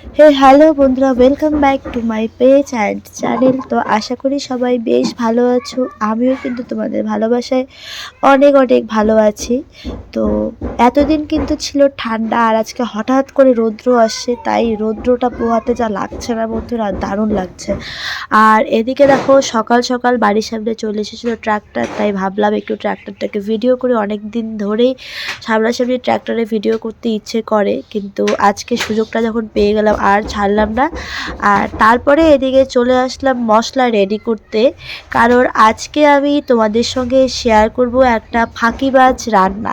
হে, hello বন্ধুরা welcome back to my page and channel তো আশা করি সবাই বেশ ভালো আছো, আমিও কিন্তু তোমাদের ভালোবাসায় অনেক অনেক ভালো আছি। তো এতদিন কিন্তু ছিল ঠান্ডা, আর আজকে হঠাৎ করে রৌদ্র আসছে, তাই রৌদ্রটা পোহাতে যা লাগছে না বন্ধুরা, দারুণ লাগছে। আর এদিকে দেখো, সকাল সকাল বাড়ির সামনে চলে এসেছিল ট্র্যাক্টর তাই ভাবলাম একটু ট্র্যাক্টরটাকে ভিডিও করে। অনেক দিন ধরেই সামনাসামনি ট্র্যাক্টরে ভিডিও করতে ইচ্ছে করে, কিন্তু আজকে সুযোগটা যখন পেয়ে গেলাম আর ছাড়লাম না। আর তারপরে এদিকে চলে আসলাম মশলা রেডি করতে। কারণ আজকে আমি তোমাদের সঙ্গে শেয়ার করব একটা ফাঁকিবাজ রান্না।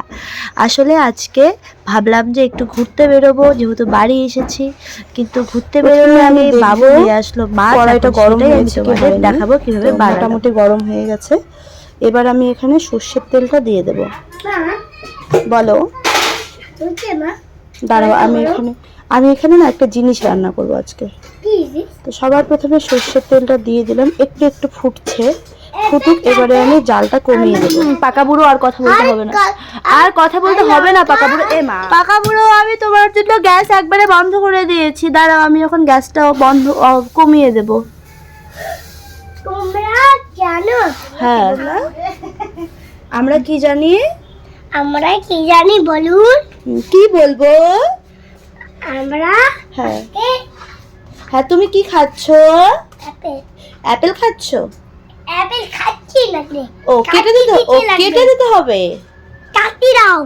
আসলে আজকে ভাবলাম যে একটু ঘুরতে বেরোবো যেহেতু বাড়ি এসেছি। কিন্তু ঘুরতে বেরোলে আমি বাবু নিয়ে আসলো মাছ কড়াইটা গরম হয়ে হয়নি। দেখাবো কীভাবে মোটামুটি গরম হয়ে গেছে। এবার আমি এখানে সর্ষের তেলটা দিয়ে দেব। বলো। দাঁড়াও আমি এখানে আমি এখানে না একটা জিনিস রান্না করব আজকে। তো সবার প্রথমে সর্ষের তেলটা দিয়ে দিলাম একটু একটু ফুটছে। ফুটুক এবারে আমি জালটা কমিয়ে দেবো। পাকা বুড়ো আর কথা বলতে হবে না। আর কথা বলতে হবে না পাকা বুড়ো এ মা। পাকা বুড়ো আমি তোমার জন্য গ্যাস একবারে বন্ধ করে দিয়েছি। দাঁড়াও আমি এখন গ্যাসটা বন্ধ কমিয়ে দেব। তোমরা জানো? হ্যাঁ। আমরা কি জানি? আমরা কি জানি বলুন। কি বলব? আমরা হ্যাঁ। হ্যাঁ তুমি কি খাচ্ছ? অ্যাপেল। অ্যাপেল খাচ্ছ? অ্যাপেল খাচ্ছি না ও কেটে দিতে ও কেটে দিতে হবে? কাটি দাও।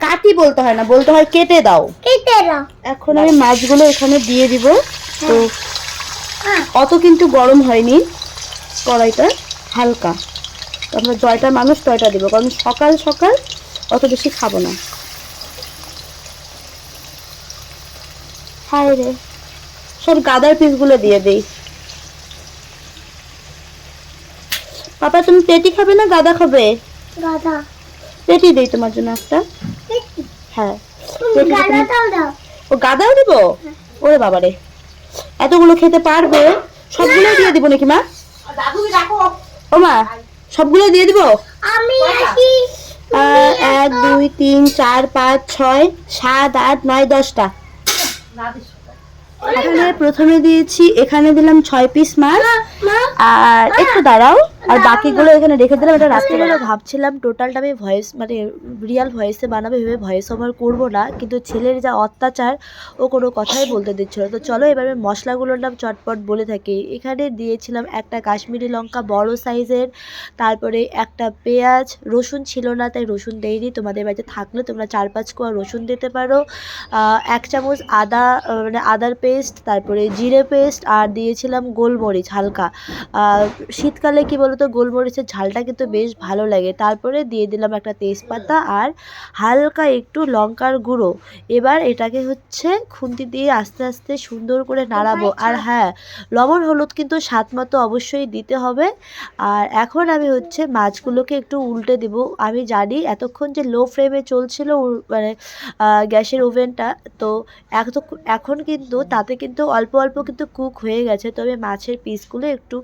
কাটি বলতে হয় না বলতে হয় কেটে দাও। কেটে দাও। এখন আমি মাছগুলো এখানে দিয়ে দিব। তো হ্যাঁ। অত কিন্তু গরম হয়নি কড়াইটা হালকা। আমরা জয়টা মানুষ তয়টা দিব কারণ সকাল সকাল অত বেশি খাব না। হায় রে। সব গাদার পিসগুলো দিয়ে দেই। পাপা তুমি পেটি খাবে না গাদা খাবে? গাদা। পেটি দেই তোমার জন্য একটা। হ্যাঁ। পেটি গাদা তুমি- দাও দাও। ও গাদাও দিব? ওরে বাবারে এতগুলো খেতে পারবে? সবগুলো দিয়ে দিব নাকি মা? ও মা সবগুলো দিয়ে দিব? আমি এক দুই তিন চার পাঁচ ছয় সাত আট নয় দশটা। এখানে প্রথমে দিয়েছি এখানে দিলাম ছয় পিস মাছ। আর একটু দাঁড়াও। আর বাকিগুলো এখানে রেখে দিলাম এটা রাত্রে রাত্রিবেলা ভাবছিলাম টোটালটা আমি ভয়েস মানে রিয়াল ভয়েসে বানাবে ভেবে ভয়েস ওভার করব না কিন্তু ছেলের যা অত্যাচার ও কোনো কথাই বলতে দিচ্ছিল তো চলো এবার আমি মশলাগুলোর নাম চটপট বলে থাকি। এখানে দিয়েছিলাম একটা কাশ্মীরি লঙ্কা বড় সাইজের তারপরে একটা পেঁয়াজ রসুন ছিল না তাই রসুন দেইনি। তোমাদের বাড়িতে থাকলে তোমরা চার পাঁচ কোয়া রসুন দিতে পারো। এক চামচ আদা মানে আদার পেস্ট তারপরে জিরে পেস্ট আর দিয়েছিলাম গোলমরিচ হালকা। শীতকালে কি বলতো গোলমরিচের ঝালটা কিন্তু বেশ ভালো লাগে। তারপরে দিয়ে দিলাম একটা তেজপাতা আর হালকা একটু লঙ্কার গুঁড়ো। এবার এটাকে হচ্ছে খুন্তি দিয়ে আস্তে আস্তে সুন্দর করে নাড়াবো। আর হ্যাঁ লবণ হলুদ কিন্তু স্বাদ মতো অবশ্যই দিতে হবে। আর এখন আমি হচ্ছে মাছগুলোকে একটু উল্টে দিব। আমি জানি এতক্ষণ যে লো ফ্লেমে চলছিল মানে গ্যাসের ওভেনটা তো এত- এখন কিন্তু তাতে কিন্তু অল্প অল্প কিন্তু কুক হয়ে গেছে। তবে মাছের পিসগুলো একটু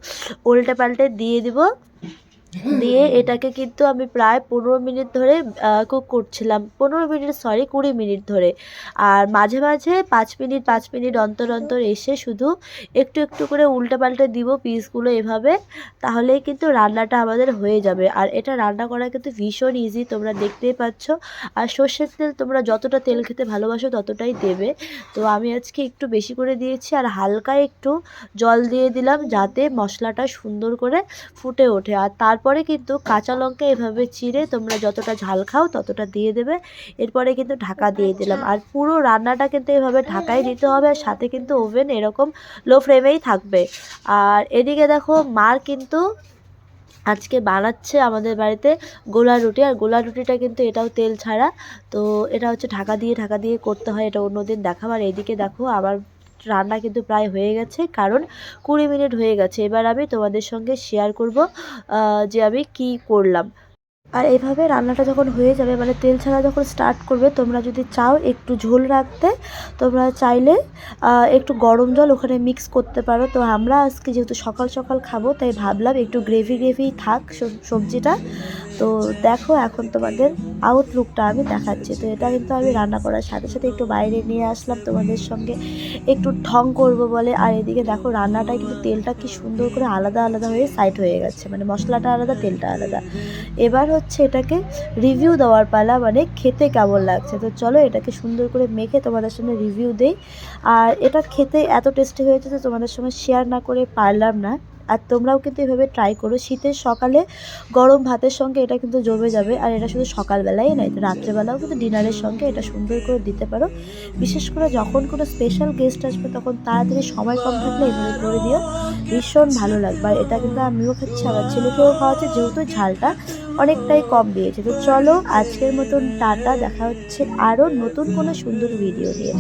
উল্টে পাল্টে দিয়ে দিব। 어? দিয়ে এটাকে কিন্তু আমি প্রায় পনেরো মিনিট ধরে কুক করছিলাম। পনেরো মিনিট সরি কুড়ি মিনিট ধরে। আর মাঝে মাঝে পাঁচ মিনিট পাঁচ মিনিট অন্তর অন্তর এসে শুধু একটু একটু করে উল্টে পাল্টে দিব পিসগুলো এভাবে, তাহলেই কিন্তু রান্নাটা আমাদের হয়ে যাবে। আর এটা রান্না করা কিন্তু ভীষণ ইজি তোমরা দেখতেই পাচ্ছ। আর সর্ষের তেল তোমরা যতটা তেল খেতে ভালোবাসো ততটাই দেবে। তো আমি আজকে একটু বেশি করে দিয়েছি, আর হালকা একটু জল দিয়ে দিলাম যাতে মশলাটা সুন্দর করে ফুটে ওঠে। আর তারপরে কিন্তু কাঁচা লঙ্কা এভাবে চিড়ে তোমরা যতটা ঝাল খাও ততটা দিয়ে দেবে। এরপরে কিন্তু ঢাকা দিয়ে দিলাম। আর পুরো রান্নাটা কিন্তু এভাবে ঢাকাই দিতে হবে আর সাথে কিন্তু ওভেন এরকম লো ফ্লেমেই থাকবে। আর এদিকে দেখো মার কিন্তু আজকে বানাচ্ছে আমাদের বাড়িতে গোলা রুটি। আর গোলা রুটিটা কিন্তু এটাও তেল ছাড়া। তো এটা হচ্ছে ঢাকা দিয়ে ঢাকা দিয়ে করতে হয় এটা অন্যদিন দেখাবো। আর এদিকে দেখো আবার রান্না কিন্তু প্রায় হয়ে গেছে, কারণ কুড়ি মিনিট হয়ে গেছে। এবার আমি তোমাদের সঙ্গে শেয়ার করব যে আমি কি করলাম। আর এইভাবে রান্নাটা যখন হয়ে যাবে মানে তেল ছাড়া যখন স্টার্ট করবে, তোমরা যদি চাও একটু ঝোল রাখতে, তোমরা চাইলে একটু গরম জল ওখানে মিক্স করতে পারো। তো আমরা আজকে যেহেতু সকাল সকাল খাব, তাই ভাবলাম একটু গ্রেভি গ্রেভি থাক সব- সবজিটা। তো দেখো এখন তোমাদের আউটলুকটা আমি দেখাচ্ছি। তো এটা কিন্তু আমি রান্না করার সাথে সাথে একটু বাইরে নিয়ে আসলাম তোমাদের সঙ্গে। একটু ঠং করব বলে। আর এদিকে দেখো রান্নাটা কিন্তু তেলটা কি সুন্দর করে আলাদা আলাদা হয়ে সাইড হয়ে গেছে। মানে মশলাটা আলাদা, তেলটা আলাদা। এবার হচ্ছে এটাকে রিভিউ দেওয়ার পালা মানে খেতে কেমন লাগছে? তো চলো এটাকে সুন্দর করে মেখে তোমাদের সঙ্গে রিভিউ দেই। আর এটা খেতে এত টেস্টি হয়েছে যে তোমাদের সঙ্গে শেয়ার না করে পারলাম না। আর তোমরাও কিন্তু এভাবে ট্রাই করো। শীতের সকালে গরম ভাতের সঙ্গে এটা কিন্তু জমে যাবে আর এটা শুধু সকালবেলাই নয় রাত্রেবেলাও কিন্তু ডিনারের সঙ্গে এটা সুন্দর করে দিতে পারো। বিশেষ করে যখন কোনো স্পেশাল গেস্ট আসবে তখন তাড়াতাড়ি সময় কম থাকলে এভাবে করে দিও। ভীষণ ভালো লাগবে আর এটা কিন্তু আমিও খাচ্ছি, আমার ছেলেকেও খাওয়াচ্ছে, যেহেতু ঝালটা অনেকটাই কম দিয়েছে। তো চলো আজকের মতন টাটা, দেখা হচ্ছে আরও নতুন কোনো সুন্দর ভিডিও নিয়ে।